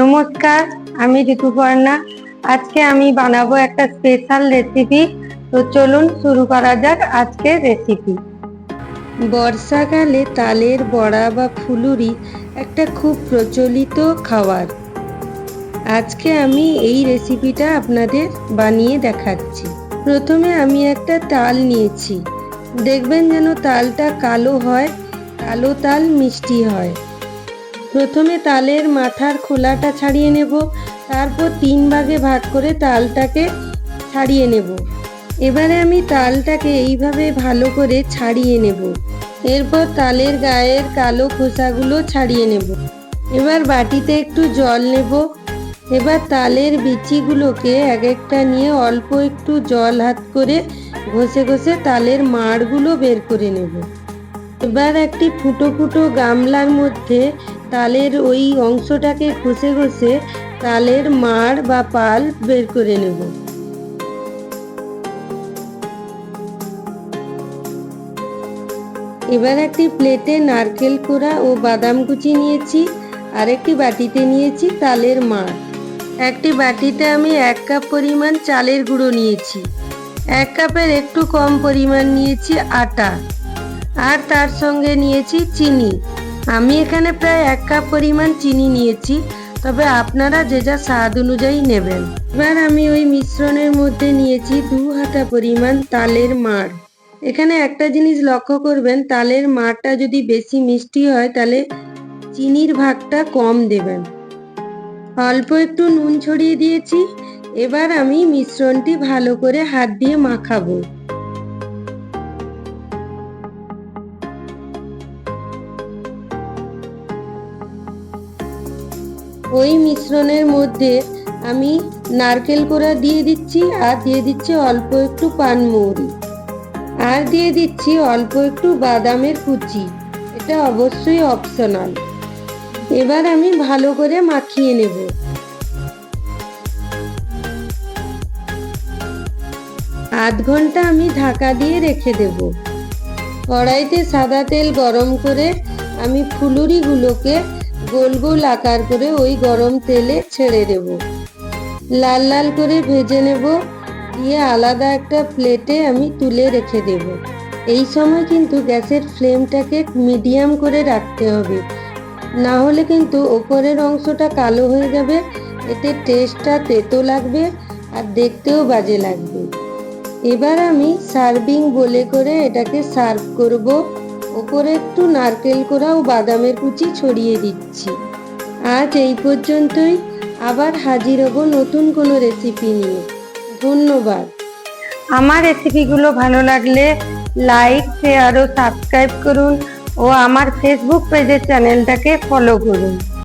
নমস্কার, আমি ঋতুপর্ণা। আজকে আমি বানাবো একটা স্পেশাল রেসিপি তো চলুন শুরু করা যাক আজকের রেসিপি বর্ষাকালে তালের বড়া বা ফুলুরি একটা খুব প্রচলিত খাবার। আজকে আমি এই রেসিপিটা আপনাদের বানিয়ে দেখাচ্ছি। প্রথমে আমি একটা তাল নিয়েছি। দেখবেন যেন তালটা কালো হয়, কালো তাল মিষ্টি হয়। প্রথমে তালের মাথার খোলাটা ছাড়িয়ে নেব, তারপর তিন ভাগে ভাগ করে তালটাকে ছাড়িয়ে নেব। এবারে আমি তালটাকে এইভাবে ভালো করে ছাড়িয়ে নেব। এরপর তালের গায়ের কালো খোসাগুলো ছাড়িয়ে নেব। এবার বাটিতে একটু জল নেব। এবার তালের বিচিগুলোকে এক একটা নিয়ে অল্প একটু জল হাত করে ঘষে ঘষে তালের মাড়গুলো বের করে নেব। এবার একটি ফুটো ফুটো গামলার মধ্যে তালের ওই অংশটাকে ঘষে ঘষে তালের মাড় বা পাল বের করে নেব। এবার একটি প্লেটে নারকেল কোড়া ও বাদাম কুচি নিয়েছি আর একটি বাটিতে নিয়েছি তালের মাড় একটি বাটিতে আমি এক কাপ পরিমাণ চালের গুঁড়ো নিয়েছি, এক কাপের একটু কম পরিমাণ নিয়েছি আটা, আর তার সঙ্গে নিয়েছি চিনি। আমি এখানে প্রায় এক কাপ পরিমাণ চিনি নিয়েছি, তবে আপনারা যে যা স্বাদ অনুযায়ী নেবেন। এবার আমি ওই মিশ্রণের মধ্যে নিয়েছি দু হাতা পরিমাণ তালের মাড়। এখানে একটা জিনিস লক্ষ্য করবেন, তালের মাড়টা যদি বেশি মিষ্টি হয়, তাহলে চিনির ভাগটা কম দেবেন। অল্প একটু নুন ছড়িয়ে দিয়েছি, এবার আমি মিশ্রণটি ভালো করে হাত দিয়ে মাখাবো। ওই মিশ্রণের মধ্যে আমি নারকেল কোড়া দিয়ে দিচ্ছি আর দিয়ে দিচ্ছি অল্প একটু পানমৌরি আর দিয়ে দিচ্ছি অল্প একটু বাদামের কুচি। এটা অবশ্যই অপশনাল এবার আমি ভালো করে মাখিয়ে নেব। আধ ঘণ্টা আমি ঢাকা দিয়ে রেখে দেব। কড়াইতে সাদা তেল গরম করে আমি ফুলুরিগুলোকে গোল গোল আকার করে ওই গরম তেলে ছেড়ে দেব। লাল লাল করে ভেজে নেব। দিয়ে আলাদা একটা প্লেটে আমি তুলে রেখে দেব। এই সময় কিন্তু গ্যাসের ফ্লেমটাকে মিডিয়াম করে রাখতে হবে। না হলে কিন্তু ওপরের অংশটা কালো হয়ে যাবে, এতে টেস্টটা তেতো লাগবে আর দেখতেও বাজে লাগবে। এবার আমি সার্ভিং বলে করে এটাকে সার্ভ করব। ওপরে একটু নারকেল কোড়া ও বাদামের কুচি ছড়িয়ে দিচ্ছি। আজ এই পর্যন্তই। আবার হাজির হব নতুন কোনো রেসিপি নিয়ে। ধন্যবাদ। আমার রেসিপিগুলো ভালো লাগলে লাইক শেয়ার ও সাবস্ক্রাইব করুন ও আমার ফেসবুক পেজের চ্যানেলটাকে ফলো করুন।